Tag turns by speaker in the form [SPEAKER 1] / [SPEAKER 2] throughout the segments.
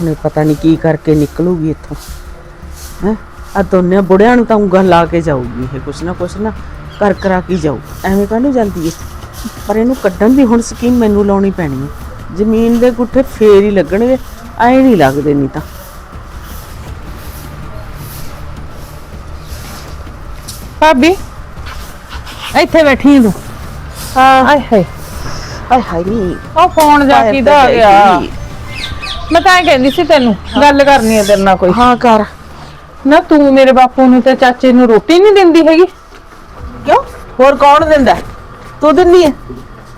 [SPEAKER 1] ਹੁਣੇ ਪਤਾ ਨਹੀਂ ਕੀ ਕਰਕੇ ਨਿਕਲੂਗੀ ਇੱਥੋਂ। ਹੈ? ਆ ਦੋਨੇ ਬੁੜਿਆਂ ਨੂੰ ਤਾਂ ਉਂਗਲ ਲਾ ਕੇ ਜਾਊਗੀ ਇਹ ਕੁਛ ਨਾ ਕੁਛ ਨਾ ਕਰ ਕਰਾ ਕੇ ਜਾਊ। ਐਵੇਂ ਕਾਹਨੂੰ ਜਾਂਦੀ ਹੈ ਪਰ ਇਹਨੂੰ ਕੱਢਣ ਦੀ ਹੁਣ ਸਕੀਮ ਮੈਨੂੰ ਲਾਉਣੀ ਪੈਣੀ ਹੈ ਜ਼ਮੀਨ ਦੇ ਗੁੱਠੇ ਫੇਰ ਹੀ ਲੱਗਣਗੇ ਐ ਨਹੀਂ ਲੱਗਦੇ ਨਹੀਂ ਤਾਂ।
[SPEAKER 2] ਭਾਬੀ ਇੱਥੇ ਬੈਠੀ ਤੂੰ।
[SPEAKER 1] ਹਾਂ।
[SPEAKER 2] ਆਏ ਹਾਏ।
[SPEAKER 1] ਆਏ ਹਾਏ ਨੀ।
[SPEAKER 2] ਉਹ ਫੋਨ ਜਾ
[SPEAKER 1] ਹਾਏ
[SPEAKER 2] ਕਿਦਾ ਆ ਗਿਆ। ਮੈਂ ਤਾਂ ਇਹ ਕਹਿੰਦੀ ਸੀ ਤੈਨੂੰ ਗੱਲ ਕਰਨੀ ਹੈ ਤੇਰੇ ਨਾਲ ਕੋਈ।
[SPEAKER 1] ਹਾਂ ਕਰ।
[SPEAKER 2] ਨਾ ਤੂੰ ਮੇਰੇ ਬਾਪੂ ਨੂੰ ਤੇ ਚਾਚੇ ਨੂੰ ਰੋਟੀ ਨਹੀਂ ਦਿੰਦੀ ਹੈਗੀ।
[SPEAKER 1] ਕਿਉਂ? ਹੋਰ ਕੌਣ ਦਿੰਦਾ? ਹੈ? ਤੂੰ ਦਿੰਨੀ ਹੈ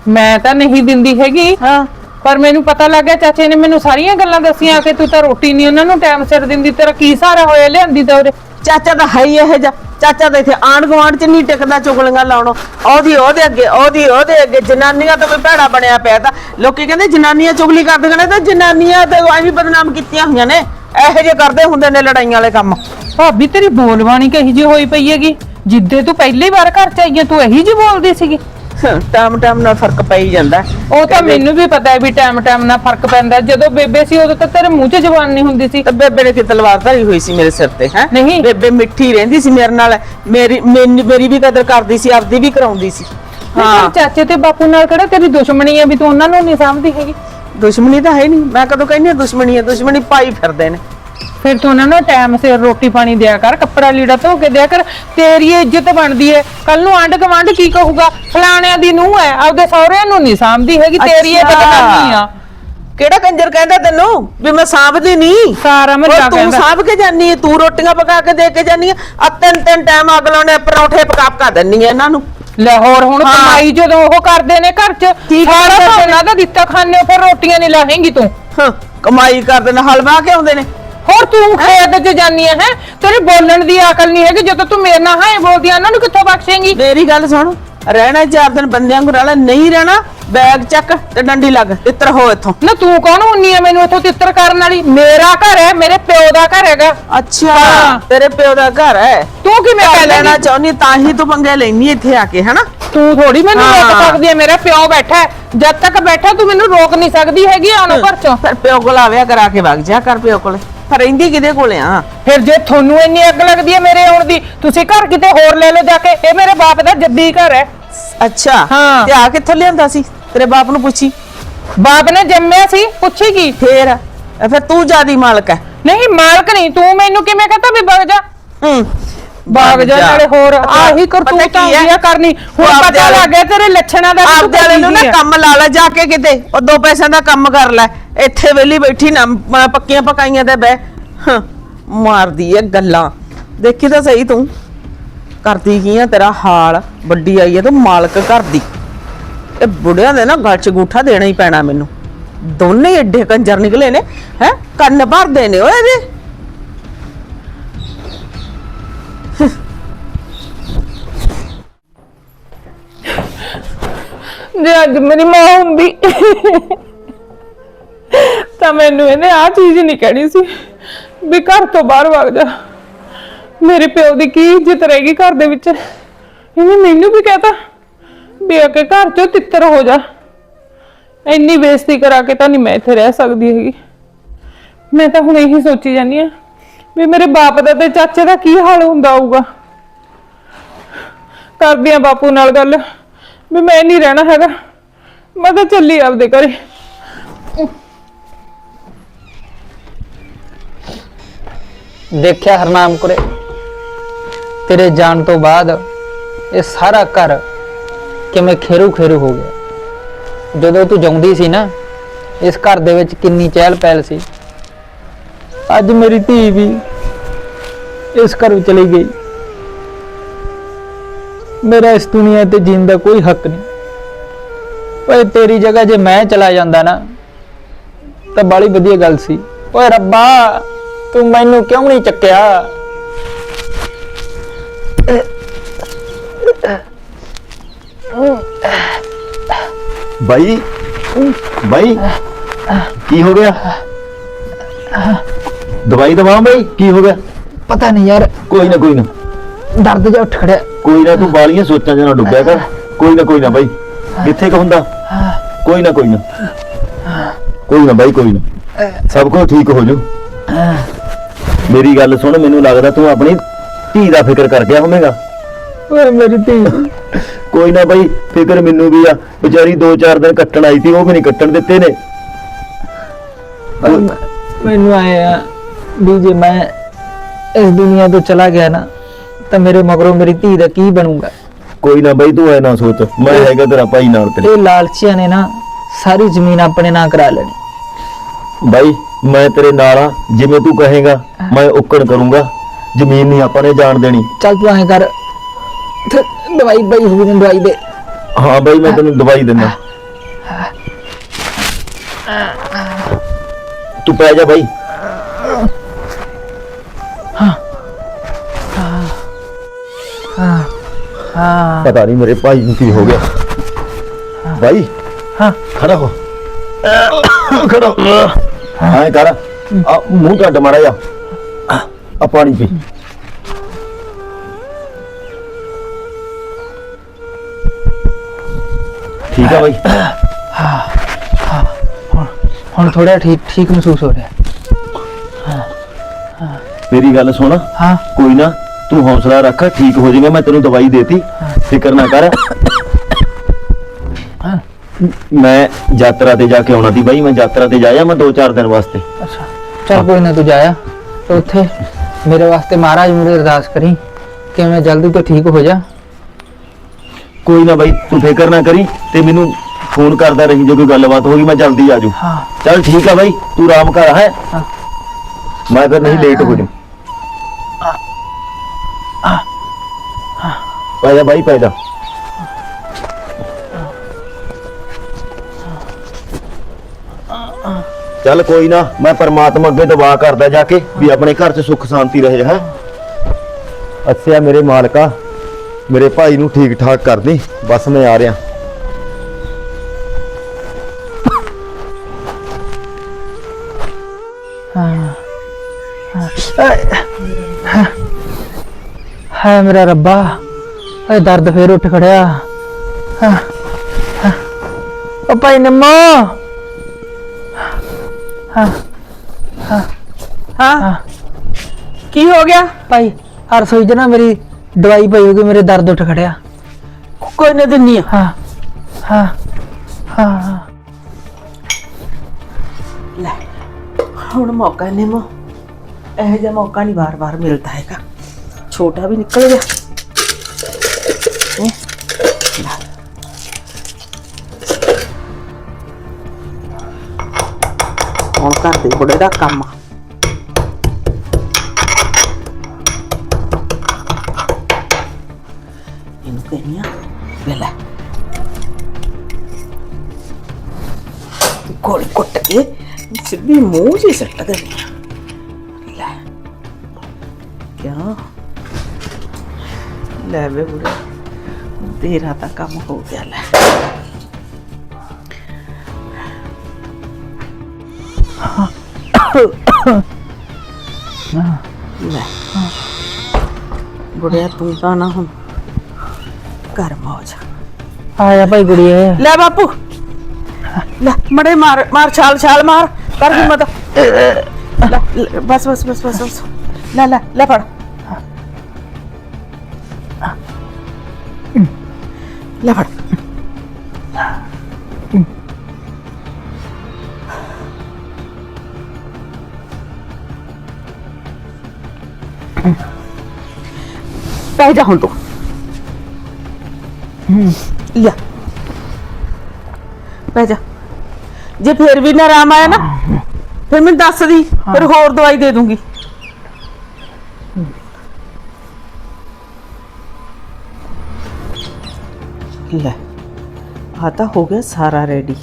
[SPEAKER 2] ਮੈਂ ਤਾਂ ਨਹੀਂ ਦਿੰਦੀ ਹੈਗੀ।
[SPEAKER 1] ਹਾਂ।
[SPEAKER 2] ਪਰ ਮੈਨੂੰ ਪਤਾ ਲੱਗ ਗਿਆ ਚਾਚੇ ਨੇ ਮੈਨੂੰ ਸਾਰੀਆਂ ਗੱਲਾਂ ਦੱਸੀਆਂ ਕਿ ਤੂੰ ਤਾਂ ਰੋਟੀ ਨਹੀਂ ਉਹਨਾਂ ਨੂੰ ਟਾਈਮ ਸਿਰ ਦਿੰਦੀ ਤੇਰਾ ਕੀ ਸਹਾਰਾ ਹੋਇਆ ਲਿਆਂਦੀ ਤਾਂ ਉਹਦੇ।
[SPEAKER 1] ਚਾਚਾ ਤਾਂ ਹੈ ਹੀ ਇਹ ਜਾ ਚਾਚਾ ਤਾਂ ਇੱਥੇ ਆਂਢ ਗੁਆਂਢ ਚ ਨਹੀਂ ਟਿਕਦਾ ਚੁਗਲੀਆਂ ਲਾਉਣੋਂ। ਉਹਦੀ, ਉਹਦੇ ਅੱਗੇ, ਉਹਦੀ, ਉਹਦੇ ਅੱਗੇ ਜਨਾਨੀਆਂ ਤੋਂ ਕੋਈ ਭੈੜਾ ਬਣਿਆ ਪਿਆ ਤਾਂ ਲੋਕੀ ਕਹਿੰਦੇ ਜਨਾਨੀਆਂ ਚੁਗਲੀ ਕਰਦੀਆਂ ਨੇ ਤਾਂ ਜਨਾਨੀਆਂ ਤੇ ਐਵੇਂ ਬਦਨਾਮ ਕੀਤੀਆਂ ਹੋਈਆਂ ਨੇ। ਇਹੋ ਜਿਹੇ ਕਰਦੇ ਹੁੰਦੇ ਨੇ ਲੜਾਈਆਂ ਵਾਲੇ ਕੰਮ।
[SPEAKER 2] ਭਾਬੀ, ਤੇਰੀ ਬੋਲਬਾਣੀ ਕਹੀ ਜੀ ਹੋਈ ਪਈ ਹੈਗੀ? ਜਿੱਦੇ ਤੂੰ ਪਹਿਲੀ ਵਾਰ ਘਰ ਚ ਆਈ ਹੈ ਤੂੰ ਇਹੀ ਜੀ ਬੋਲਦੀ ਸੀਗੀ।
[SPEAKER 1] ਟਾਈਮ ਟਾਈਮ ਨਾਲ ਫ਼ਰਕ ਪਈ ਜਾਂਦਾ
[SPEAKER 2] ਉਹ ਤਾਂ ਮੈਨੂੰ ਵੀ ਪਤਾ ਹੈ ਵੀ ਟਾਈਮ ਟਾਈਮ ਨਾਲ ਫ਼ਰਕ ਪੈਂਦਾ ਜਦੋਂ ਬੇਬੇ ਸੀ ਉਦੋਂ ਤਾਂ ਤੇਰੇ ਮੂੰਹ 'ਚ ਜ਼ਬਾਨ ਨਹੀਂ ਹੁੰਦੀ ਸੀ।
[SPEAKER 1] ਤੇ ਬੇਬੇ ਨੇ ਕਿ ਤਲਵਾਰ ਧਰੀ ਹੋਈ ਸੀ ਮੇਰੇ ਸਿਰ ਤੇ ਹੈ?
[SPEAKER 2] ਨਹੀਂ।
[SPEAKER 1] ਬੇਬੇ ਮਿੱਠੀ ਰਹਿੰਦੀ ਸੀ ਮੇਰੇ ਨਾਲ। ਮੇਰੀ ਮੈਨ- ਮੇਰੀ ਵੀ ਕਦਰ ਕਰਦੀ ਸੀ ਆਪਦੀ ਵੀ ਕਰਾਉਂਦੀ ਸੀ।
[SPEAKER 2] ਹਾਂ।
[SPEAKER 1] ਹਾਂ
[SPEAKER 2] ਚਾਚੇ ਤੇ ਬਾਪੂ ਨਾਲ ਕਿਹੜਾ ਤੇਰੀ ਦੁਸ਼ਮਣੀ ਹੈ ਵੀ ਤੂੰ ਉਹਨਾਂ ਨੂੰ ਨਹੀਂ ਸਮਝਦੀ ਹੈਗੀ?
[SPEAKER 1] ਦੁਸ਼ਮਣੀ ਤਾਂ ਹੈ ਨਹੀਂ। ਮੈਂ ਕਦੋਂ ਕਹਿੰਦੀ ਹਾਂ ਦੁਸ਼ਮਣੀ ਹੈ। ਦੁਸ਼ਮਣੀ ਪਾਈ ਫਿਰਦੇ ਨੇ।
[SPEAKER 2] ਫਿਰ ਤੂੰ ਉਹਨਾਂ ਨੂੰ ਟਾਈਮ ਸਿਰ ਰੋਟੀ ਪਾਣੀ ਦਿਆ ਕਰ ਕੱਪੜਾ ਲੀੜਾ ਧੋ ਕੇ ਦਿਆ ਕਰ ਤੇਰੀ ਇੱਜ਼ਤ ਬਣਦੀ ਹੈ ਕੱਲ ਨੂੰ ਆਂਢ ਗੁਆਂਢ ਕੀ ਕਹੂਗਾ? ਫਲਾਣਿਆਂ ਦੀ ਨੂੰਹ ਹੈ ਆਪਦੇ ਸਹੁਰਿਆਂ ਨੂੰ ਨਹੀਂ ਸਾਂਭਦੀ ਹੈਗੀ ਤੇਰੀ ਇਹ
[SPEAKER 1] ਅੱਛਾ।
[SPEAKER 2] ਬਦਨਾਮੀ ਆ।
[SPEAKER 1] ਕਿਹੜਾ ਕੰਜਰ ਕਹਿੰਦਾ ਤੈਨੂੰ? ਵੀ ਮੈਂ ਸਾਂਭਦੀ ਨਹੀਂ
[SPEAKER 2] ਸਾਰਾ ਮਹੱਲਾ
[SPEAKER 1] ਤੂੰ
[SPEAKER 2] ਕਹਿੰਦਾ।
[SPEAKER 1] ਸਾਂਭ ਕੇ ਜਾਨੀ ਹੈ ਤੂੰ ਰੋਟੀਆਂ ਪਕਾ ਕੇ ਦੇ ਕੇ ਜਾਨੀ ਹੈ ਆ ਤਿੰਨ ਤਿੰਨ ਟਾਈਮ ਅਗਲੋਂ ਨੇ ਪਰੌਂਠੇ ਪਕਾ ਪਕਾ ਦਿੰਨੀ ਹੈ ਇਹਨਾਂ ਨੂੰ।
[SPEAKER 2] ਲਾਹੌਰ ਹੁਣ
[SPEAKER 1] ਹਾਂ।
[SPEAKER 2] ਕਮਾਈ ਜਦੋਂ ਉਹ ਕਰਦੇ ਨੇ ਘਰ 'ਚ
[SPEAKER 1] ਕੀ
[SPEAKER 2] ਸਾਰਾ
[SPEAKER 1] ਕਰਦੇ ਨੇ?
[SPEAKER 2] ਉਹਨਾਂ ਦਾ ਦਿੱਤਾ ਖਾਣੇ ਫਿਰ ਰੋਟੀਆਂ ਨਹੀਂ ਲਾਹੇਂਗੀ ਤੂੰ।
[SPEAKER 1] ਹਾਂ, ਕਮਾਈ ਕਰਦੇ ਨੇ ਹਲਵਾ ਕੇ ਆਉਂਦੇ ਨੇ?
[SPEAKER 2] ਹੋਰ ਤੂੰ ਖੇਤ 'ਚ ਜਾਨੀ ਹੈ ਹੈਂ? ਤੇਰੇ ਬੋਲਣ ਦੀ ਅਕਲ ਨਹੀਂ ਹੈਗੀ ਜਦੋਂ ਤੂੰ ਮੇਰੇ ਨਾਲ ਹਾਂ ਬੋਲਦੀ ਆ ਉਹਨਾਂ ਨੂੰ ਕਿੱਥੋਂ ਬਖਸ਼ੇਂਗੀ?
[SPEAKER 1] ਮੇਰੀ ਗੱਲ ਸੁਣ ਰਹਿਣਾ ਚਾਰ ਦਿਨ ਬੰਦਿਆਂ ਨੂੰ ਰਹਿਣਾ ਨਹੀਂ ਰਹਿਣਾ ਬੈਗ ਚੱਕ ਤੇ ਡੰਡੀ ਲੱਗ ਤਿੱਤਰ ਹੋ ਇੱਥੋਂ।
[SPEAKER 2] ਨਾ ਤੂੰ ਕੌਣ ਹੁੰਨੀ ਆ ਮੈਨੂੰ ਇੱਥੋਂ ਤਿੱਤਰ ਕਰਨ ਵਾਲੀ? ਮੇਰਾ ਘਰ ਹੈ ਮੇਰੇ ਪਿਓ ਦਾ ਘਰ ਹੈਗਾ।
[SPEAKER 1] ਅੱਛਾ
[SPEAKER 2] ਹਾਂ।
[SPEAKER 1] ਤੇਰੇ ਪਿਓ ਦਾ ਘਰ ਹੈ?
[SPEAKER 2] ਤੂੰ ਕਿਵੇਂ ਕਹਿ
[SPEAKER 1] ਲੈਣਾ
[SPEAKER 2] ਲੈਣਾ
[SPEAKER 1] ਚਾਹੁੰਦੀ ਤਾਂ ਹੀ ਤੂੰ ਪੰਗੇ ਲੈਣੀ ਇੱਥੇ ਆ ਕੇ ਹਨਾ?
[SPEAKER 2] ਤੂੰ ਥੋੜੀ ਮੈਨੂੰ ਰੋਕ
[SPEAKER 1] ਹਾਂ।
[SPEAKER 2] ਸਕਦੀ ਹੈ ਮੇਰਾ ਪਿਓ ਬੈਠਾ ਹੈ। ਜਦ ਤੱਕ ਬੈਠਾ ਤੂੰ ਮੈਨੂੰ ਰੋਕ ਨਹੀਂ ਸਕਦੀ ਹੈਗੀ ਆਉਣੋਂ ਘਰ ਚੋਂ।
[SPEAKER 1] ਫਿਰ ਪਿਓ ਕੋਲ ਆਵਿਆ ਕਰਾ ਕੇ ਵਗ ਜਾ ਕਰ ਪਿਓ ਕੋਲੇ। ਪਰ ਰਹਿੰਦੀ ਕਿਹਦੇ ਕੋਲੇ ਆ?
[SPEAKER 2] ਫਿਰ ਜੇ ਤੁਹਾਨੂੰ ਇੰਨੀ ਅੱਗ ਲੱਗਦੀ ਹੈ ਮੇਰੇ ਆਉਣ ਦੀ ਤੁਸੀਂ ਘਰ ਕਿਤੇ ਹੋਰ ਲੈ ਲਓ ਜਾ ਕੇ। ਇਹ ਮੇਰੇ ਬਾਪ ਦਾ ਜੱਦੀ ਘਰ ਹੈ।
[SPEAKER 1] ਅੱਛਾ
[SPEAKER 2] ਹਾਂ।
[SPEAKER 1] ਤੇ ਆ ਕਿੱਥੋਂ ਲਿਆਂਦਾ ਸੀ? ਤੇਰੇ ਬਾਪ ਨੂੰ ਪੁੱਛੀ।
[SPEAKER 2] ਬਾਪ ਨੇ ਜੰਮਿਆ ਸੀ ਪੁੱਛੇਗੀ
[SPEAKER 1] ਫੇਰ? ਇਹ ਫਿਰ ਤੂੰ ਜਿਆਦੀ ਮਾਲਕ ਹੈ।
[SPEAKER 2] ਨਹੀਂ ਮਾਲਕ ਨਹੀਂ ਤੂੰ ਮੈਨੂੰ ਕਿਵੇਂ ਕਹਤਾ ਵੀ ਵਗ ਜਾ?
[SPEAKER 1] ਹੂੰ।
[SPEAKER 2] ਬਾਗ ਜਾ। ਨਾਲੇ ਹੋਰ ਆਹੀ ਕਰਤੂਤਾਂ? ਹੁੰਦੀਆਂ ਕਰਨੀ। ਹੁਣ ਪਤਾ ਲੱਗ ਗਿਆ ਤੇਰੇ ਲੱਛਣਾਂ ਦਾ
[SPEAKER 1] ਆਪਦੇ ਵਾਲੇ ਨੂੰ ਨਾ ਕੰਮ ਲਾ ਲੈ ਜਾ ਕੇ ਕਿਤੇ। ਉਹ ਦੋ ਪੈਸਿਆਂ ਦਾ ਕੰਮ ਕਰ ਲੈ। ਇੱਥੇ ਵੇਲੀ ਬੈਠੀ ਨਾ ਪੱਕੀਆਂ ਪਕਾਈਆਂ ਤੇ ਬਹਿ। ਮਾਰਦੀ ਐ ਗੱਲਾਂ। ਦੇਖੀ ਤਾਂ ਸਹੀ ਤੂੰ। ਕਰਦੀ ਕੀ ਆ ਤੇਰਾ ਹਾਲ? ਵੱਡੀ ਆਈ ਐ ਤੂੰ ਮਾਲਕ ਘਰ ਦੀ। ਇਹ ਬੁੜਿਆਂ ਦੇ ਨਾ ਗਲ ਚ ਗੂਠਾ ਦੇਣਾ ਹੀ ਪੈਣਾ ਮੈਨੂੰ। ਦੋਨੇ ਏਡੇ ਕੰਜਰ ਨਿਕਲੇ ਨੇ ਹੈ? ਕੰਨ ਭਰਦੇ ਨੇ ਓਏ ਇਹਦੇ।
[SPEAKER 2] ਜੇ ਅੱਜ ਮੇਰੀ ਮਾਂ ਹੁੰਦੀ, ਤਾਂ ਮੈਨੂੰ ਇਹਨੇ ਆ ਚੀਜ਼ ਨਹੀਂ ਕਹਿਣੀ ਸੀ ਵੀ ਘਰ ਤੋਂ ਬਾਹਰ ਵਗ ਜਾ। ਮੇਰੇ ਪਿਓ ਦੀ ਕੀ ਇੱਜ਼ਤ ਰਹੇਗੀ ਘਰ ਦੇ ਵਿੱਚ? ਇਹਨੇ ਮੈਨੂੰ ਵੀ ਕਹਤਾ ਵੀ ਆ ਕੇ ਘਰ ਚੋਂ ਤਿੱਤਰ ਹੋ ਜਾ। ਇੰਨੀ ਬੇਇੱਜ਼ਤੀ ਕਰਾ ਕੇ ਤਾਂ ਨਹੀਂ ਮੈਂ ਇੱਥੇ ਰਹਿ ਸਕਦੀ ਹੈਗੀ। ਮੈਂ ਤਾਂ ਹੁਣ ਇਹੀ ਸੋਚੀ ਜਾਂਦੀ ਆ ਵੀ ਮੇਰੇ ਬਾਪ ਦਾ ਤੇ ਚਾਚੇ ਦਾ ਕੀ ਹਾਲ ਹੁੰਦਾ ਹੋਊਗਾ। ਕਰਦੀ ਆ ਬਾਪੂ ਨਾਲ ਗੱਲ ਵੀ ਮੈਂ ਨਹੀਂ ਰਹਿਣਾ ਹੈਗਾ। ਮੈਂ ਤਾਂ ਚੱਲੀ ਆਪਦੇ ਘਰੇ।
[SPEAKER 3] ਦੇਖਿਆ ਹਰਨਾਮ ਕੁਰੇ ਤੇਰੇ ਜਾਣ ਤੋਂ ਬਾਅਦ ਇਹ ਸਾਰਾ ਘਰ ਕਿਵੇਂ ਖੇਰੂ ਖੇਰੂ ਹੋ ਗਿਆ। ਜਦੋਂ ਤੂੰ ਜਾਉਂਦੀ ਸੀ ਨਾ, ਇਸ ਘਰ ਦੇ ਵਿੱਚ ਕਿੰਨੀ ਚਹਿਲ ਪਹਿਲ ਸੀ। ਅੱਜ ਮੇਰੀ ਧੀ ਵੀ ਇਸ ਘਰ ਚਲੀ ਗਈ। ਮੇਰਾ ਇਸ ਦੁਨੀਆ ਤੇ ਜੀਣ ਦਾ ਕੋਈ ਹੱਕ ਨਹੀਂ। ਓਏ ਤੇਰੀ ਜਗ੍ਹਾ ਜੇ ਮੈਂ ਚਲਾ ਜਾਂਦਾ ਨਾ ਤਾਂ ਬਾਲੀ ਵਧੀਆ ਗੱਲ ਸੀ। ਓਏ ਰੱਬਾ ਤੂੰ ਮੈਨੂੰ ਕਿਉਂ ਨਹੀਂ ਚੱਕਿਆ?
[SPEAKER 4] ਬਾਈ ਬਾਈ ਕੀ ਹੋ ਗਿਆ? ਦਵਾਈ ਦਵਾਂ ਬਾਈ ਕੀ ਹੋ ਗਿਆ?
[SPEAKER 3] ਪਤਾ ਨਹੀਂ ਯਾਰ।
[SPEAKER 4] ਕੋਈ ਨਾ ਕੋਈ ਨਾ।
[SPEAKER 3] ਦਰਦ ਜਿਹਾ ਉੱਠ ਖੜਿਆ।
[SPEAKER 4] ਕੋਈ ਨਾ ਤੂੰ ਬਾਲੀਆਂ ਸੋਚਾਂ ਚ ਨਾ ਡੁੱਬਿਆ ਕਰ। ਕੋਈ ਨਾ ਕੋਈ ਨਾ ਬਾਈ। ਕਿੱਥੇ ਕ ਹੁੰਦਾ? ਕੋਈ ਨਾ ਕੋਈ ਨਾ। ਕੋਈ ਨਾ ਬਾਈ ਕੋਈ ਨਾ। ਸਭ ਕੁਝ ਠੀਕ ਹੋ ਜੂ। ਮੇਰੀ ਗੱਲ ਸੁਣ ਮੈਨੂੰ ਲੱਗਦਾ ਤੂੰ ਆਪਣੀ ਧੀ ਦਾ ਫਿਕਰ ਕਰ ਗਿਆ ਹੋਵੇਂਗਾ।
[SPEAKER 3] ਓਏ ਮੇਰੀ ਧੀ।
[SPEAKER 4] ਕੋਈ ਨਾ ਬਾਈ ਫਿਕਰ ਮੈਨੂੰ ਵੀ ਆ। ਵਿਚਾਰੀ 2-4 ਦਿਨ ਕੱਟਣ ਆਈ ਸੀ ਉਹ ਵੀ ਨਹੀਂ ਕੱਟਣ ਦਿੱਤੇ ਨੇ।
[SPEAKER 3] ਮੈਨੂੰ ਆਇਆ ਵੀ ਜੇ ਮੈਂ ਇਸ ਦੁਨੀਆ ਤੋਂ ਚਲਾ ਗਿਆ ਨਾ ਤਾਂ ਮੇਰੇ ਮਗਰੋਂ ਮੇਰੀ ਧੀ ਦਾ ਕੀ ਬਣੂਗਾ?
[SPEAKER 4] ਕੋਈ ਨਾ ਬਾਈ ਤੂੰ ਐ ਨਾ ਸੋਚ। ਮੈਂ ਹੈਗਾ ਤੇਰਾ ਭਾਈ ਨਾਲ ਤੇਰੇ।
[SPEAKER 3] ਇਹ ਲਾਲਚੀਆਂ ਨੇ ਨਾ ਸਾਰੀ ਜ਼ਮੀਨ ਆਪਣੇ ਨਾਂ ਕਰਾ ਲੈਣੀ।
[SPEAKER 4] ਬਾਈ ਮੈਂ ਤੇਰੇ ਨਾਲ ਆ ਜਿਵੇਂ ਤੂੰ ਕਹੇਗਾ ਮੈਂ ਉੱਕਣ ਕਰੂੰਗਾ। ਜ਼ਮੀਨ ਨਹੀਂ ਆਪਾਂ ਨੇ ਜਾਣ ਦੇਣੀ।
[SPEAKER 3] ਚੱਲ ਤੂੰ ਐਂ ਕਰ। ਦਵਾਈ ਬਈ ਹੋਈ ਮੈਨੂੰ ਦਵਾਈ ਦੇ।
[SPEAKER 4] ਹਾਂ ਬਾਈ ਮੈਂ ਤੈਨੂੰ ਦਵਾਈ ਦਿੰਦਾ। ਤੂੰ ਪੈ ਜਾ ਬਾਈ।
[SPEAKER 3] ਹਾਂ।
[SPEAKER 4] ਪਤਾ ਨਹੀਂ ਮੇਰੇ ਭਾਈ ਨੂੰ ਕੀ ਹੋ ਗਿਆ। ਬਾਈ
[SPEAKER 3] ਹਾਂ।
[SPEAKER 4] ਖੜਾ ਹੋ। ਖੜਾ ਹੋ। ਹਾਂ ਕਰ। ਆ ਮੂੰਹ ਢੱਡ ਮਾਰਾ ਜਾ ਆ ਪਾਣੀ ਪੀ। ਠੀਕ ਆ ਬਾਈ
[SPEAKER 3] ਹੁਣ ਥੋੜਾ ਠੀਕ ਠੀਕ ਮਹਿਸੂਸ ਹੋ ਰਿਹਾ।
[SPEAKER 4] ਮੇਰੀ ਗੱਲ ਸੁਣ।
[SPEAKER 3] ਹਾਂ।
[SPEAKER 4] ਕੋਈ ਨਾ ਤੂੰ ਹੌਸਲਾ ਰੱਖ ਠੀਕ ਹੋ ਜਾਏਗਾ ਮੈਂ ਤੈਨੂੰ ਦਵਾਈ ਦੇਤੀ। ਫਿਕਰ ਨਾ ਕਰ।
[SPEAKER 3] ਹਾਂ।
[SPEAKER 4] ਮੈਂ ਯਾਤਰਾ ਤੇ ਜਾ ਕੇ ਆਉਣਾ ਸੀ ਬਾਈ ਮੈਂ ਯਾਤਰਾ ਤੇ ਜਾਇਆ ਮੈਂ 2-4 ਦਿਨ ਵਾਸਤੇ।
[SPEAKER 3] ਅੱਛਾ। ਚੱਲ ਕੋਈ ਨਾ ਤੂੰ ਜਾਇਆ। ਤੇ ਉੱਥੇ ਮੇਰੇ ਵਾਸਤੇ ਮਹਾਰਾਜ ਮੁਰੇ ਅਰਦਾਸ ਕਰੀ। ਕਿ ਮੈਂ ਜਲਦੀ ਤੋਂ ਠੀਕ ਹੋ ਜਾ।
[SPEAKER 4] ਕੋਈ ਨਾ ਬਾਈ ਤੂੰ ਫਿਕਰ ਨਾ ਕਰੀ ਤੇ ਮੈਨੂੰ ਫੋਨ ਕਰਦਾ ਰਹੀ ਜੇ ਕੋਈ ਗੱਲਬਾਤ ਹੋਈ ਮੈਂ ਜਲਦੀ ਆ ਜੂ
[SPEAKER 3] ਹਾਂ।
[SPEAKER 4] ਚੱਲ ਠੀਕ ਆ ਬਾਈ ਤੂੰ ਆਰਾਮ ਕਰ ਹੈ?
[SPEAKER 3] ਹਾਂ।
[SPEAKER 4] ਮੈਂ ਫਿਰ ਨਹੀਂ ਲੇਟ ਹੋ ਜੂ ਪੈ ਜਾ ਬਾਈ ਪੈ ਜਾ ਚੱਲ ਕੋਈ ਨਾ ਮੈਂ ਪਰਮਾਤਮਾ ਅੱਗੇ ਦੁਆ ਕਰਦਾ ਜਾ ਕੇ ਵੀ ਆਪਣੇ ਘਰ 'ਚ ਸੁੱਖ ਸ਼ਾਂਤੀ ਰਹੇ ਹੈ ਅੱਛਾ ਮੇਰੇ ਮਾਲਕਾ ਮੇਰੇ ਭਾਈ ਨੂੰ ਠੀਕ ਠਾਕ ਕਰ ਦੇ ਬਸ ਮੈਂ ਆ ਰਿਹਾ
[SPEAKER 3] ਹਾਏ ਮੇਰਾ ਰੱਬਾ ਇਹ ਦਰਦ ਫੇਰ ਉੱਠ ਖੜਿਆ। ਹਾਂ, ਹਾਂ। ਉਹ ਭਾਈ ਨਮੋ।
[SPEAKER 1] ਹਾਂ ਕੀ ਹੋ ਗਿਆ?
[SPEAKER 3] ਭਾਈ ਹਰ ਸੋਈ ਜਨਾ ਮੇਰੀ ਦਵਾਈ ਪਈ ਹੋਗੀ ਮੇਰੇ ਦਰਦ ਉੱਠ ਖੜਿਆ।
[SPEAKER 1] ਕੋਈ ਨਾ ਦਿੰਨੀ ਆ।
[SPEAKER 3] ਹਾਂ ਹਾਂ ਹਾਂ।
[SPEAKER 1] ਲੈ ਹੁਣ ਮੌਕਾ ਨਹੀਂ ਮੋ ਇਹੋ ਜਿਹਾ ਮੌਕਾ ਨਹੀਂ ਵਾਰ-ਵਾਰ ਮਿਲਦਾ ਹੈਗਾ। ਛੋਟਾ ਵੀ ਨਿਕਲ ਗਿਆ। ਹੈਂ? ਲੈ। ਹੁਣ ਘਰ ਦੇ ਬੁੜੇ ਦਾ ਕੰਮ ਆ। ਇਹਨੂੰ ਕਹਿੰਦੀ ਆ ਲੈ ਲੈ ਗੋਲੀ ਤੇਰਾ ਤਾਂ ਕੰਮ ਹੋ ਗਿਆ ਲੈ। ਲੈ। ਬੁੜਿਆ ਤੂੰ ਤਾਂ ਨਾ ਹੁਣ ਘਰ ਮੌਜ
[SPEAKER 3] ਆ ਜਾ ਭਾਈ ਕੁੜੀਏ
[SPEAKER 1] ਲੈ ਬਾਪੂ। ਲੈ ਮੜੇ ਮਾਰ ਮਾਰ ਛਾਲ ਛਾਲ ਮਾਰ। ਕਰ ਹਿੰਮਤ। ਲੈ, ਲੈ, ਬਸ ਬਸ ਬਸ ਬਸ ਬਸ। ਲੈ ਲੈ ਲੈ ਫੜ। ਲੈ ਫੜ। ਪੈ ਜਾ ਹੁਣ ਤੂੰ। ਲਿਆ। ਪੈ ਜਾ। ਜੇ ਫਿਰ ਵੀ ਨਾ ਆਰਾਮ ਆਇਆ ਨਾ ਫਿਰ ਮੈਨੂੰ ਦੱਸ ਦੀ ਫਿਰ ਹੋਰ ਦਵਾਈ ਦੇ ਦੂੰਗੀ। ਲੈ, ਆ ਤਾਂ ਹੋ ਗਿਆ ਸਾਰਾ ਰੈਡੀ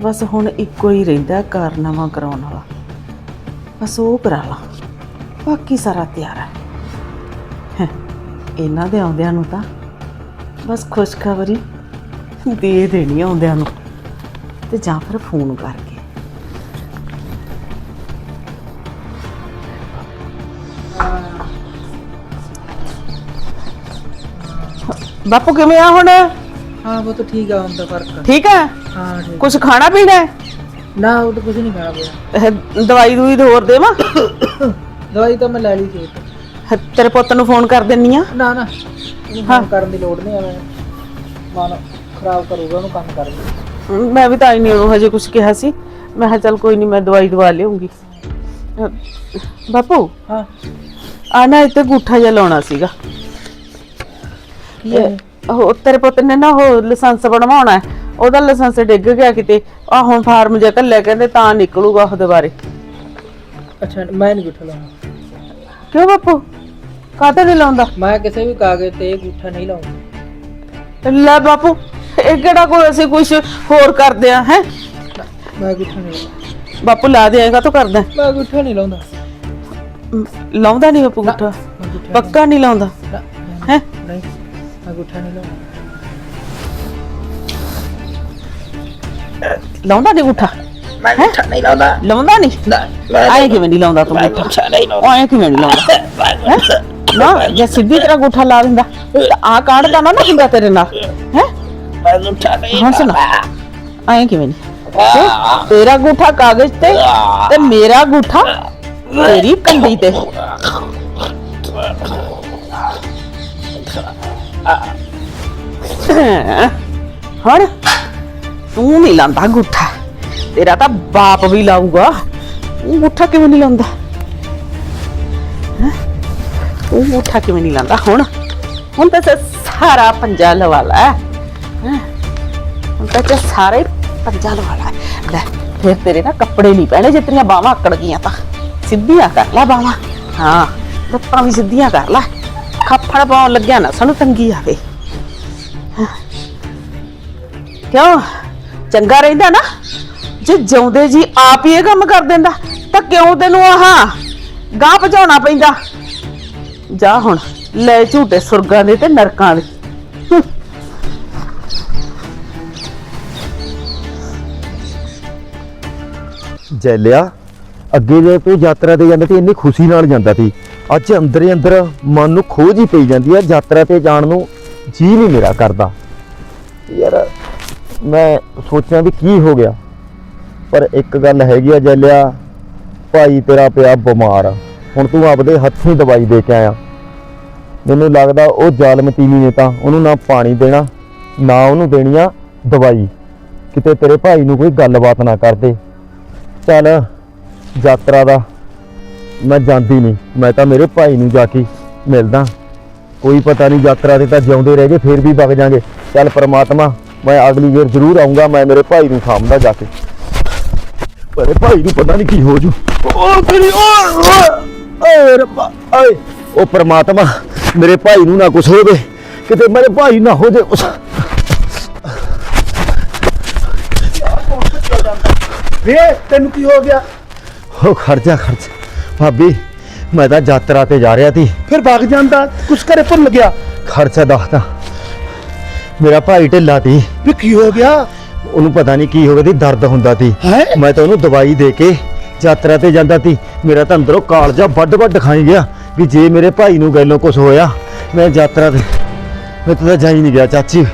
[SPEAKER 1] ਬਸ ਹੁਣ ਇੱਕੋ ਹੀ ਰਹਿੰਦਾ ਕਾਰਨਾਮਾ ਕਰਾਉਣ ਵਾਲਾ। ਬਸ ਉਹ ਕਰਾ ਲਾ। ਬਾਕੀ ਸਾਰਾ ਤਿਆਰ ਹੈ। ਇਹਨਾਂ ਦੇ ਆਉਂਦਿਆਂ ਨੂੰ ਤਾਂ ਬਸ ਖੁਸ਼ਖਬਰੀ ਦੇ ਦੇਣੀ ਆਉਂਦਿਆਂ ਨੂੰ। ਤੇ ਜਾਂ ਫਿਰ ਫੋਨ ਕਰਕੇ। ਬਾਪੂ ਕਿਵੇਂ ਆ ਹੁਣ?
[SPEAKER 3] ਹਾਂ ਉਹ ਤਾਂ ਠੀਕ ਆ ਹੁਣ ਤਾਂ ਫ਼ਰਕ
[SPEAKER 1] ਠੀਕ ਹੈ?
[SPEAKER 3] ਹਾਂ ਠੀਕ।
[SPEAKER 1] ਕੁਝ ਖਾਣਾ ਪੀਣਾ? ਹੈ
[SPEAKER 5] ਨਾ ਉਹ ਤਾਂ ਕੁਝ ਨਹੀਂ ਖਾਣਾ ਪਿਆ।
[SPEAKER 1] ਦਵਾਈ ਦੂਈ ਹੋਰ ਦੇਵਾਂ?
[SPEAKER 5] ਦਵਾਈ ਤਾਂ ਮੈਂ ਲੈ ਲਈ ਸੀ ਉਹ ਤੋਂ।
[SPEAKER 1] ਤੇਰੇ ਪੁੱਤ ਨੂੰ ਫੋਨ ਕਰ ਦਿੰਨੀ ਆ?
[SPEAKER 5] ਨਾ ਨਾ ਫੋਨ ਕਰਨ ਦੀ ਲੋੜ ਨਹੀਂ ਐਵੇਂ ਮਨ ਖਰਾਬ ਕਰੂਗਾ ਉਹਨੂੰ ਕੰਮ ਕਰਨ ਦੀ।
[SPEAKER 1] ਮੈਂ ਵੀ ਤਾਂ ਹੀ ਨਹੀਂ ਉਹਨੂੰ ਹਜੇ ਕੁਝ ਕਿਹਾ ਸੀ। ਮੈਂ ਕਿਹਾ ਚੱਲ ਕੋਈ ਨਹੀਂ ਮੈਂ ਦਵਾਈ ਦਵਾ ਲਿਆਉਂਗੀ। ਅਹ, ਬਾਪੂ?
[SPEAKER 5] ਹਾਂ।
[SPEAKER 1] ਆ ਨਾ ਇੱਥੇ ਗੁੱਠਾ ਜਿਹਾ ਲਾਉਣਾ ਸੀਗਾ।
[SPEAKER 5] ਕੀ ਹੈ?
[SPEAKER 1] ਉਹ ਤੇਰੇ ਪੁੱਤ ਨੇ ਨਾ ਉਹ ਲਾਇਸੈਂਸ ਬਣਵਾਉਣਾ ਹੈ। ਉਹਦਾ ਲਾਇਸੈਂਸ ਡਿੱਗ ਗਿਆ ਕਿਤੇ। ਆ ਹੁਣ ਫਾਰਮ ਜਿਹਾ ਘੱਲਿਆ ਕਹਿੰਦੇ ਤਾਂ ਨਿਕਲੂਗਾ ਉਹਦੇ ਬਾਰੇ।
[SPEAKER 5] ਅੱਛਾ ਮੈਂ ਨਹੀਂ ਗੁੱਠਾ ਲਾਉਣਾ
[SPEAKER 1] ਕਿਉਂ ਬਾਪੂ? ਕਾਹਤੇ ਨਹੀਂ ਲਾਉਂਦਾ?
[SPEAKER 5] ਮੈਂ ਕਿਸੇ ਵੀ ਕਾਗਜ਼ ਤੇ ਗੁੱਠਾ ਨਹੀਂ ਲਾਉਂਦਾ।
[SPEAKER 1] ਲੈ ਬਾਪੂ ਇਹ ਕਿਹੜਾ ਕੋਈ ਅਸੀਂ ਕੁਝ ਹੋਰ ਕਰਦੇ ਆ ਹੈ?
[SPEAKER 5] ਮੈਂ ਗੁੱਠਾ ਨਹੀਂ ਲਾਉਂਦਾ।
[SPEAKER 1] ਬਾਪੂ ਲਾ ਦੇਗਾ ਤੂੰ ਕਰਦਾ?
[SPEAKER 5] ਮੈਂ ਗੁੱਠਾ ਨਹੀਂ ਲਾਉਂਦਾ।
[SPEAKER 1] ਲਾਉਂਦਾ ਨਹੀਂ ਬਾਪੂ ਗੁੱਠਾ।
[SPEAKER 5] ਮੈਂ ਗੁੱਠਾ
[SPEAKER 1] ਪੱਕਾ ਨਹੀਂ ਲਾਉਂਦਾ। ਹੈ?
[SPEAKER 5] ਨਹੀਂ। ਮੈਂ ਗੁੱਠਾ ਨਹੀਂ ਲਾਉਂਦਾ
[SPEAKER 1] ਲਾਉਂਦਾ ਨਹੀਂ ਗੁੱਠਾ
[SPEAKER 5] ਮੈਂ ਗੁੱਠਾ ਨਹੀਂ ਲਾਉਂਦਾ।
[SPEAKER 1] ਲਾਉਂਦਾ ਨਹੀਂ?
[SPEAKER 5] ਨਾ
[SPEAKER 1] ਆਏ ਕਿਵੇਂ ਨਹੀਂ ਲਾਉਂਦਾ ਤੂੰ ਗੁੱਠਾ
[SPEAKER 5] ਗੁੱਠਾ ਨਹੀਂ ਲਾਉਂਦਾ।
[SPEAKER 1] ਆਏ ਕਿਵੇਂ ਨਹੀਂ ਲਾਉਂਦਾ? ਹੈਂ? ਨਾ ਜੇ ਸਿੱਧੀ ਤਰ੍ਹਾਂ ਗੁੱਠਾ ਲਾ ਦਿੰਦਾ ਆ ਕਾਢਦਾ ਨਾ ਨਾ ਹੁੰਦਾ ਤੇਰੇ ਨਾਲ। ਹੈ?
[SPEAKER 5] ਮੈਂ ਗੁੱਠਾ ਨਹੀਂ
[SPEAKER 1] ਹੁਣ ਸੁਣ। ਆਏ ਕਿਵੇਂ ਨਹੀਂ? ਹੈਂ? ਤੇਰਾ ਗੁੱਠਾ ਕਾਗਜ਼ ਤੇ ਤੇ ਮੇਰਾ ਗੁੱਠਾ ਤੇਰੀ ਕੰਡੀ ਤੇ। ਹੁਣ, ਤੂੰ ਨਹੀਂ ਲਾਂਦਾ ਗੁੱਠਾ ਤੇਰਾ ਤਾਂ ਬਾਪ ਵੀ ਲਾਊਗਾ। ਤੂੰ ਗੁੱਠਾ ਕਿਵੇਂ ਨਹੀਂ ਲਾਉਂਦਾ ਤੂੰ ਗੁੱਠਾ ਕਿਵੇਂ ਨਹੀਂ ਲਾਂਦਾ? ਹੁਣ ਹੁਣ ਤਾਂ ਸ- ਸਾਰਾ ਪੰਜਾ ਲਵਾ ਲੈ। ਹੁਣ ਤਾਂ ਚ ਸਾਰੇ ਪੰਜਾ ਲਵਾ ਲੈ। ਲੈ, ਫਿਰ ਤੇਰੇ ਨਾ ਕੱਪੜੇ ਨਹੀਂ ਪਹਿਣੇ ਜੇ ਤੇਰੀਆਂ ਬਾਹਾਂ ਆਕੜ ਗਈਆਂ ਤਾਂ। ਸਿੱਧੀਆਂ ਕਰ ਲੈ ਬਾਹਾਂ। ਹਾਂ, ਲੱਤਾਂ ਵੀ ਸਿੱਧੀਆਂ ਕਰ ਲੈ। ਖੱਫੜ ਪਾਉਣ ਲੱਗਿਆ ਨਾ, ਸਾਨੂੰ ਤੰਗੀ ਆਵੇ। ਕਿਉਂ? ਚੰਗਾ ਰਹਿੰਦਾ ਨਾ। ਜੇ ਜਿਉਂਦੇ ਜੀ ਆਪ ਹੀ ਇਹ ਕੰਮ ਕਰ ਦਿੰਦਾ, ਤਾਂ ਕਿਉਂ ਤੈਨੂੰ ਆਹ ਗਾਹ ਭਜਾਉਣਾ ਪੈਂਦਾ? ਜਾ ਹੁਣ, ਲੈ ਝੂਟੇ ਸੁਰਗਾਂ ਦੇ ਤੇ ਨਰਕਾਂ ਦੇ।
[SPEAKER 4] ਜੈਲਿਆ ਅੱਗੇ ਜੇ ਤੂੰ ਯਾਤਰਾ ਤੇ ਜਾਂਦਾ ਤੇ ਇੰਨੀ ਖੁਸ਼ੀ ਨਾਲ ਜਾਂਦਾ ਸੀ। ਅੱਜ ਅੰਦਰ ਹੀ ਅੰਦਰ ਮਨ ਨੂੰ ਖੋਜ ਹੀ ਪਈ ਜਾਂਦੀ ਹੈ ਯਾਤਰਾ ਤੇ ਜਾਣ ਨੂੰ ਜੀ ਨਹੀਂ ਮੇਰਾ ਕਰਦਾ। ਯਾਰ, ਮੈਂ ਸੋਚਿਆ ਵੀ ਕੀ ਹੋ ਗਿਆ। ਪਰ ਇੱਕ ਗੱਲ ਹੈਗੀ ਆ ਜੈਲਿਆ, ਭਾਈ ਤੇਰਾ ਪਿਆ ਬਿਮਾਰ। ਹੁਣ ਤੂੰ ਆਪਦੇ ਹੱਥੀਂ ਦਵਾਈ ਦੇ ਕੇ ਆਇਆ। ਮੈਨੂੰ ਲੱਗਦਾ ਉਹ ਜ਼ਾਲਮ ਤੀਵੀਂ ਨੇ ਤਾਂ ਉਹਨੂੰ ਨਾ ਪਾਣੀ ਦੇਣਾ, ਨਾ ਉਹਨੂੰ ਦੇਣੀ ਆ ਦਵਾਈ। ਕਿਤੇ ਤੇਰੇ ਭਾਈ ਨੂੰ ਕੋਈ ਗੱਲਬਾਤ ਨਾ ਕਰਦੇ ਚੱਲ, ਯਾਤਰਾ ਦਾ ਮੈਂ ਜਾਂਦੀ ਨਹੀਂ ਮੈਂ ਤਾਂ ਮੇਰੇ ਭਾਈ ਨੂੰ ਜਾ ਕੇ ਮਿਲਦਾ। ਕੋਈ ਪਤਾ ਨਹੀਂ ਯਾਤਰਾ ਤੇ ਤਾਂ ਜਿਉਂਦੇ ਰਹਿ ਗਏ ਫੇਰ ਵੀ ਵਗ ਜਾਾਂਗੇ। ਚੱਲ ਪ੍ਰਮਾਤਮਾ ਮੈਂ ਅਗਲੀ ਵਾਰ ਜ਼ਰੂਰ ਆਉਂਗਾ ਮੈਂ ਮੇਰੇ ਭਾਈ ਨੂੰ ਸਾਂਭਦਾ ਜਾ ਕੇ। ਮੇਰੇ ਭਾਈ ਨੂੰ ਪਤਾ ਨਹੀਂ ਕੀ ਹੋ ਜੂ। ਓ ਤੇਰੀ ਓ ਓਏ ਰੱਬਾ ਓਏ। ਉਹ ਪ੍ਰਮਾਤਮਾ ਮੇਰੇ ਭਾਈ ਨੂੰ ਨਾ ਕੁਛ ਹੋਵੇ ਕਿਤੇ ਮੇਰੇ ਭਾਈ ਨਾ ਹੋ ਜੇ ਕੁਛ।
[SPEAKER 6] ਵੇ ਤੈਨੂੰ ਕੀ ਹੋ ਗਿਆ?
[SPEAKER 4] ਹੋ ਖਰਚਾ ਖਰਚ ਭਾਬੀ ਮੈਂ ਤਾਂ ਯਾਤਰਾ ਤੇ ਜਾ ਰਿਹਾ ਸੀ
[SPEAKER 6] ਫਿਰ ਭੱਗ ਜਾਂਦਾ ਕੁਛ ਕਰੇ ਭੁੱਲ ਗਿਆ
[SPEAKER 4] ਖਰਚਾ ਦੱਸਦਾ ਮੇਰਾ ਭਾਈ ਢਿੱਲਾ ਸੀ
[SPEAKER 6] ਵੀ ਕੀ ਹੋ ਗਿਆ
[SPEAKER 4] ਉਹਨੂੰ ਪਤਾ ਨਹੀਂ ਕੀ ਹੋ ਗਿਆ ਸੀ ਦਰਦ ਹੁੰਦਾ ਸੀ
[SPEAKER 6] ਹੈ
[SPEAKER 4] ਮੈਂ ਤਾਂ ਉਹਨੂੰ ਦਵਾਈ ਦੇ ਕੇ ਯਾਤਰਾ ਤੇ ਜਾਂਦਾ ਸੀ ਮੇਰਾ ਤਾਂ ਅੰਦਰੋਂ ਕਾਲਜਾ ਵੱਡ ਵੱਡ ਖਾਈ ਗਿਆ ਵੀ ਜੇ ਮੇਰੇ ਭਾਈ ਨੂੰ ਗੱਲੋਂ ਕੁਝ ਹੋਇਆ ਮੈਂ ਯਾਤਰਾ ਤੇ ਮੈਂ ਤਾਂ ਜਾ ਹੀ ਨਹੀਂ ਗਿਆ ਚਾਚੀ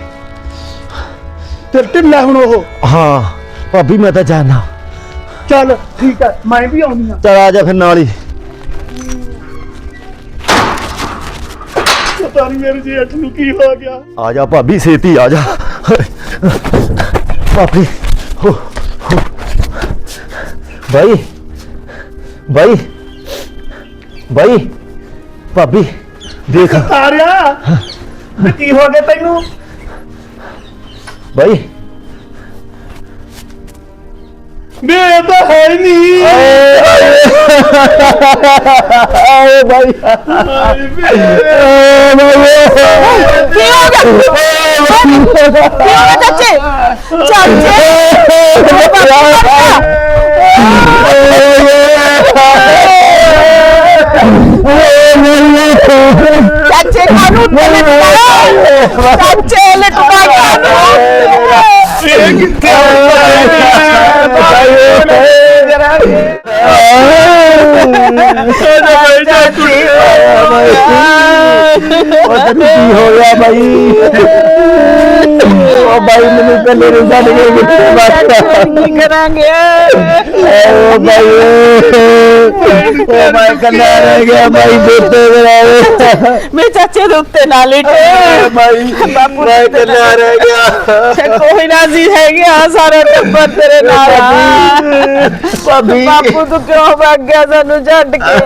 [SPEAKER 6] ਤੇਰੇ ਢਿੱਲਾ ਹੁਣ ਉਹ
[SPEAKER 4] ਹਾਂ ਭਾਬੀ ਮੈਂ ਤਾਂ ਜਾਣਾ
[SPEAKER 6] ਚੱਲ ਠੀਕ ਹੈ ਮੈਂ ਵੀ ਆਉਣੀ ਆ
[SPEAKER 4] ਚਲ ਆ ਜਾ ਫਿਰ ਨਾਲ ਹੀ।
[SPEAKER 6] ਪਤਾ ਨਹੀਂ ਮੇਰੇ ਜੇਠ ਨੂੰ ਕੀ ਹੋ ਗਿਆ।
[SPEAKER 4] ਆ ਜਾ ਭਾਬੀ ਛੇਤੀ ਆ ਜਾ। ਭਾਬੀ ਹੋ ਹੋ। ਬਾਈ ਬਾਈ ਬਾਈ ਭਾਬੀ ਦੇਖ।
[SPEAKER 6] ਤਾਰਿਆ ਵੀ ਕੀ ਹੋ ਗਿਆ ਤੈਨੂੰ?
[SPEAKER 4] ਬਾਈ
[SPEAKER 6] ਵੇ ਇਹ ਤਾਂ ਹੈ ਹੀ ਨਹੀਂ
[SPEAKER 4] ਆਏ ਬਾਈ
[SPEAKER 6] ਹਾਏ ਵੇ।
[SPEAKER 1] ਕੀ ਹੋ ਗਿਆ ਕੀ ਹੋ ਗਿਆ ਚਾਚੇ ਚਾਚੇ ਕਾਨੂੰ ਤੇ ਲਟਕਾਇਆ ਚਾਚੇ ਲਟਕਾਇਆ ਕਾਨੂੰ
[SPEAKER 6] ਇਹ ਕਿੱਥੇ
[SPEAKER 4] ਉਹ ਤੈਨੂੰ ਕੀ ਹੋ ਗਿਆ ਬਾਈ ਉਹ ਬਾਈ ਮੈਨੂੰ ਕੱਲੇ ਨੂੰ ਛੱਡ ਕੇ ਕਿੱਥੇ ਬਾਤ
[SPEAKER 1] ਕੀ ਕਰਾਂਗੇ
[SPEAKER 4] ਓ ਬਾਈ ਉਹ ਬਾਈ ਕੱਲਾ ਰਹਿ ਗਿਆ ਬਾਈ ਬੇਟੇ ਮੇਰਾ
[SPEAKER 1] ਮੈਂ ਚਾਚੇ ਦੇ ਉੱਤੇ ਨਾ ਲੇਟੇ
[SPEAKER 4] ਬਾਈ
[SPEAKER 1] ਬਾਪੂ
[SPEAKER 4] ਮੈਂ ਕੱਲਾ ਰਹਿ ਗਿਆ
[SPEAKER 1] ਕੋਈ ਨਾ ਜੀ ਹੈਗੇ ਆ ਸਾਰਾ ਟੱਬਰ ਤੇਰੇ ਨਾਲ
[SPEAKER 4] ਭਾਬੀ
[SPEAKER 1] ਬਾਪੂ ਤੂੰ ਕਿਉਂ ਭੱਗ ਗਿਆ ਸਾਨੂੰ ਛੱਡ ਕੇ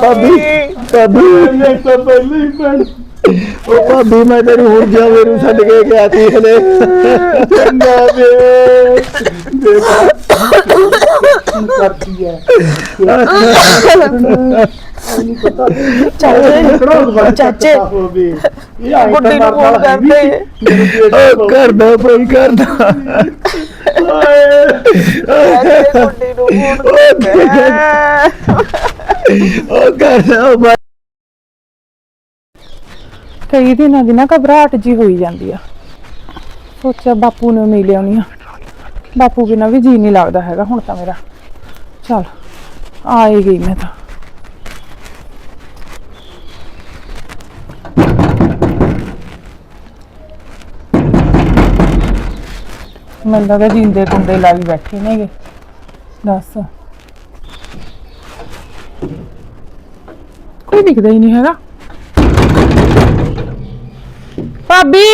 [SPEAKER 4] ਭਾਬੀ। ਭਾਬੀ।
[SPEAKER 6] ਮੈਂ ਤਾਂ ਪਹਿਲਾਂ ਹੀ ਭੈਣ
[SPEAKER 4] ਉਹ ਭਾਬੀ ਮੈਂ ਤੇਰੀ ਹੁਣ ਜਾ ਮੈਨੂੰ ਛੱਡ ਕੇ ਗਿਆ ਸੀ ਹਲੇ।
[SPEAKER 6] ਚੰਗਾ ਵੇ।
[SPEAKER 5] ਕਰਦੀ ਹੈ
[SPEAKER 1] ਚਾਚੇ ਗੁੱਡੀ ਨੂੰ ਫੋਨ ਕਰਦੇ।
[SPEAKER 4] ਉਹ ਕਰਦਾ ਭਾਈ ਕਰਦਾ।
[SPEAKER 1] ਚਾਚੇ ਗੁੱਡੀ ਨੂੰ ਫੋਨ ਕਰਦੇ।
[SPEAKER 4] ਉਹ ਕਰਦਾ
[SPEAKER 2] ਕਈ ਦਿਨਾਂ ਦੀ ਨਾ ਘਬਰਾਹਟ ਜੀ ਹੋਈ ਜਾਂਦੀ ਆ। ਸੋਚਿਆ ਬਾਪੂ ਨੂੰ ਮਿਲ ਆਉਣੀ ਆ। ਬਾਪੂ ਬਿਨਾਂ ਵੀ ਜੀ ਨਹੀਂ ਲੱਗਦਾ ਹੈਗਾ ਹੁਣ ਤਾਂ ਮੇਰਾ। ਚਲ ਆਏ ਗਈ ਮੈਂ ਤਾਂ। ਮੈਨੂੰ ਲੱਗਾ ਜਿੰਦੇ ਕੁੰਡੇ ਲਾਈ ਬੈਠੇ ਨੇਗੇ। ਦੱਸ। ਕੋਈ ਦਿਖਦਾ ਹੀ ਨਹੀਂ ਹੈਗਾ। ਭਾਬੀ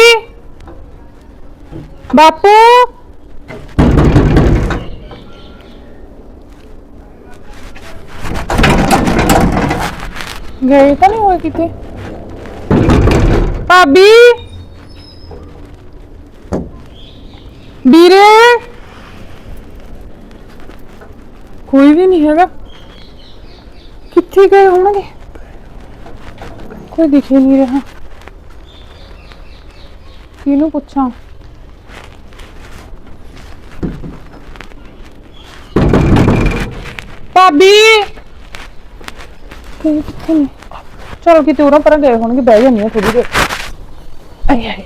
[SPEAKER 2] ਬਾਪੂ ਗਏ ਤਾਂ ਨਹੀਂ ਹੋਏ ਕਿਤੇ ਭਾਬੀ ਵੀਰੇ ਕੋਈ ਵੀ ਨਹੀਂ ਹੈਗਾ ਕਿੱਥੇ ਗਏ ਹੋਣਗੇ ਕੋਈ ਦਿਖ ਹੀ ਨਹੀਂ ਰਿਹਾ ਕਿਹਨੂੰ ਪੁੱਛਾਂ? ਭਾਬੀ! ਕੋਈ ਕਿੱਥੇ ਨਹੀਂ ਚਲੋ ਕਿਤੇ ਉਰਾਂ ਪਰਾਂ ਗਏ ਹੋਣਗੇ, ਬਹਿ ਜਾਂਦੀ ਆ ਥੋੜੀ ਦੇਰ। ਆਏ ਆਏ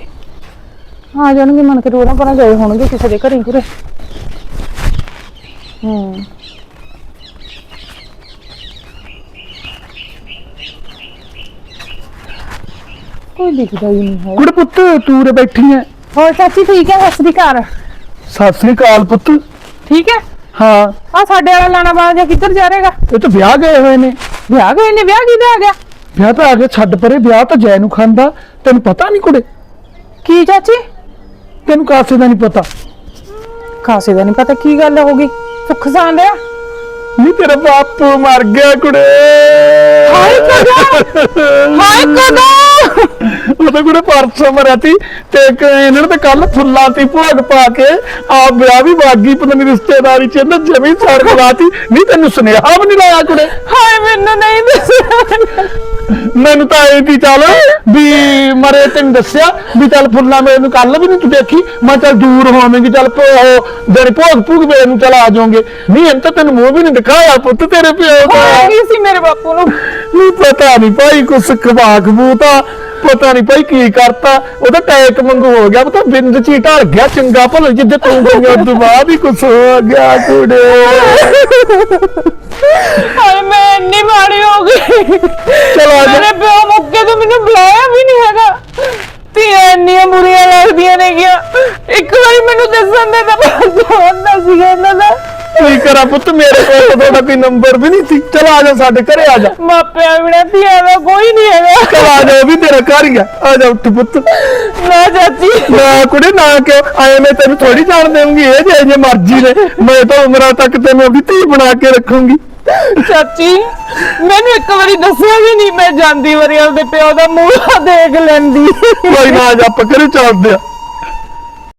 [SPEAKER 2] ਆ ਜਾਣਗੇ, ਮਨ ਕੇ ਉਰਾਂ ਪਰਾਂ ਗਏ ਹੋਣਗੇ, ਕਿਸੇ ਦੇ ਘਰੇ ਘਰੇ ਹੂੰ। ਕੋਈ ਦਿਖਦਾ ਹੀ ਨਹੀਂ ਹੈ
[SPEAKER 6] ਕੁੜੇ ਪੁੱਤ ਤੂੰ ਰੇ ਬੈਠੀ ਐ।
[SPEAKER 2] ਹੋਰ ਚਾਚੀ ਠੀਕ ਹੈ ਸਤਿ ਸ੍ਰੀ ਅਕਾਲ।
[SPEAKER 6] ਸਤਿ ਸ੍ਰੀ ਅਕਾਲ ਪੁੱਤ।
[SPEAKER 2] ਠੀਕ ਹੈ
[SPEAKER 6] ਹਾਂ।
[SPEAKER 2] ਆ ਸਾਡੇ ਵਾਲਾ ਲਾਣਾ ਬਾਜ ਜਾਂ ਕਿੱਧਰ ਜਾ ਰਹੇਗਾ?
[SPEAKER 6] ਇਹ ਤਾਂ ਵਿਆਹ ਗਏ ਹੋਏ ਨੇ।
[SPEAKER 2] ਵਿਆਹ ਗਏ ਨੇ? ਵਿਆਹ ਕਿਹਦਾ ਆ ਗਿਆ?
[SPEAKER 6] ਵਿਆਹ ਤਾਂ ਆ ਗਿਆ ਛੱਡ ਪਰੇ। ਵਿਆਹ ਤਾਂ ਜੈ ਨੂੰ ਖਾਂਦਾ। ਤੈਨੂੰ ਪਤਾ ਨਹੀਂ ਕੁੜੇ?
[SPEAKER 2] ਕੀ ਚਾਚੀ?
[SPEAKER 6] ਤੈਨੂੰ ਕਾਸੇ ਦਾ ਨਹੀਂ ਪਤਾ।
[SPEAKER 2] ਖਾਸੇ ਦਾ ਨਹੀਂ ਪਤਾ। ਕੀ ਗੱਲ ਹੋ ਗਈ? ਸੁੱਖ ਸਾਂਦ ਆ
[SPEAKER 6] ਨਹੀਂ ਤੇਰਾ ਬਾਪੂ ਮਰ ਗਿਆ ਕੁੜੇ।
[SPEAKER 2] ਹਾਏ ਕਦੋਂ? ਹਾਏ ਕਦੋਂ?
[SPEAKER 6] ਉਹ ਤਾਂ ਕੁੜੇ ਪਰਸੋਂ ਮਰਿਆ ਸੀ ਤੇ ਇੱਕ ਇਹਨਾਂ ਨੇ ਤਾਂ ਕੱਲ ਫੁੱਲਾਂ ਦੀ ਭੋਗ ਪਾ ਕੇ ਆਪ ਵਿਆਹ ਵੀ ਬਾਗੀ ਪਤਾ ਨਹੀਂ ਰਿਸ਼ਤੇਦਾਰੀ ਚ ਇਹਨਾਂ ਜਮੀ ਸੜਕ ਲਾਤੀ ਨਹੀਂ ਤੈਨੂੰ ਸੁਨੇਹਾ ਵੀ ਨਹੀਂ ਲਾਇਆ ਕੁੜੇ?
[SPEAKER 2] ਹਾਏ ਮੈਨੂੰ ਨਹੀਂ ਦੱਸਿਆ।
[SPEAKER 6] ਮੈਨੂੰ ਤਾਂ ਇਹ ਦੀ ਚੱਲ ਵੀ ਮਰੇ ਤੈਨੂੰ ਦੱਸਿਆ ਵੀ ਚੱਲ ਫੁੱਲਾਂ ਮੇਰੇ ਨੂੰ ਕੱਲ ਵੀ ਨਹੀਂ ਤੂੰ ਦੇਖੀ। ਮੈਂ ਚੱਲ ਦੂਰ ਹੋਵਾਂਗੀ ਚੱਲ ਉਹ ਜਿਹੜੀ ਭੋਗ ਭੂਗ ਵੇਲੇ ਨੂੰ ਚੱਲ ਆ ਜਾਓਗੇ। ਨਹੀਂ ਇਹ ਤਾਂ ਤੈਨੂੰ ਮੂੰਹ ਵੀ ਨਹੀਂ ਦਿਖਾਇਆ ਪੁੱਤ ਤੇਰੇ ਪਿਓ ਦਾ।
[SPEAKER 2] ਹੋਇਆ ਕੀ ਸੀ ਮੇਰੇ ਬਾਪੂ ਨੂੰ।
[SPEAKER 6] ਨਹੀਂ ਪਤਾ ਨਹੀਂ ਭਾਈ ਕੁਛ ਖਵਾ ਖਬੂਤਾ ਪਤਾ ਨਹੀਂ ਭਾਈ ਕੀ ਕਰਤਾ। ਉਹਦਾ ਟੈਕ ਮੰਗੂ ਹੋ ਗਿਆ ਪਤਾ ਬਿੰਦ ਚ ਹੀ ਢਲ ਗਿਆ ਚੰਗਾ ਭਲਾ ਜਿੱਦੇ ਤੂੰ ਗਈ ਉਸ ਤੋਂ ਬਾਅਦ ਹੀ ਕੁਛ ਹੋ ਗਿਆ ਕੁੜੇ।
[SPEAKER 2] ਹਾਏ ਮੈਂ ਇੰਨੀ ਮਾੜੀ ਹੋ ਗਈ।
[SPEAKER 6] ਚਲੋ ਆ ਜਾ।
[SPEAKER 2] ਮੇਰੇ ਪਿਓ ਮੁੱਕੇ ਤੋਂ ਮੈਨੂੰ ਬੁਲਾਇਆ ਵੀ ਨਹੀਂ ਹੈਗਾ। ਧੀਆਂ ਇੰਨੀਆਂ ਬੁਰੀਆਂ ਲੱਗਦੀਆਂ ਨੇ ਗਿਆ ਇੱਕ ਵਾਰੀ ਮੈਨੂੰ ਦੱਸਣ ਦੇ ਤਾਂ ਬੰਦਾ ਹੁੰਦਾ ਸੀਗਾ ਇਹਨਾਂ ਦਾ।
[SPEAKER 6] ਕੀ ਕਰਾਂ ਪੁੱਤ? ਮੇਰੇ ਕੋਲ ਤੁਹਾਡਾ ਕੋਈ ਨੰਬਰ ਵੀ ਨਹੀਂ ਸੀ। ਚਲ ਆ ਜਾ ਸਾਡੇ ਘਰੇ ਆ ਜਾ।
[SPEAKER 2] ਮਾਪਿਆਂ ਬਿਨਾਂ ਧੀਆਂ ਦਾ ਕੋਈ ਨਹੀਂ ਹੈਗਾ।
[SPEAKER 6] ਚਲ ਆ ਜਾ ਉਹ ਵੀ ਤੇਰਾ ਘਰ ਹੀ ਆ। ਆ ਜਾ ਉੱਠ ਪੁੱਤ।
[SPEAKER 2] ਨਾ ਚਾਚੀ।
[SPEAKER 6] ਨਾ ਕੁੜੇ ਨਾ ਕਿਉਂ? ਆਏ ਮੈਂ ਤੈਨੂੰ ਥੋੜੀ ਜਾਣ ਦੇਵਾਂਗੀ ਇਹ ਜੇ ਜੇ ਮਰਜ਼ੀ ਨੇ। ਮੈਂ ਤਾਂ ਉਮਰਾਂ ਤੱਕ ਤੈਨੂੰ ਆਪਣੀ ਧੀ ਬਣਾ ਕੇ ਰੱਖੂੰਗੀ।
[SPEAKER 2] ਚਾਚੀ ਮੈਨੂੰ ਇੱਕ ਵਾਰੀ ਦੱਸਿਆ ਵੀ ਨਹੀਂ ਮੈਂ ਜਾਂਦੀ ਵਾਰੀ ਉਹਦੇ ਪਿਓ ਦਾ ਮੂੰਹ ਦੇਖ ਲੈਂਦੀ।
[SPEAKER 6] ਕੋਈ ਨਾ ਅੱਜ ਆਪਾਂ ਘਰੇ ਚੱਲਦੇ ਆ।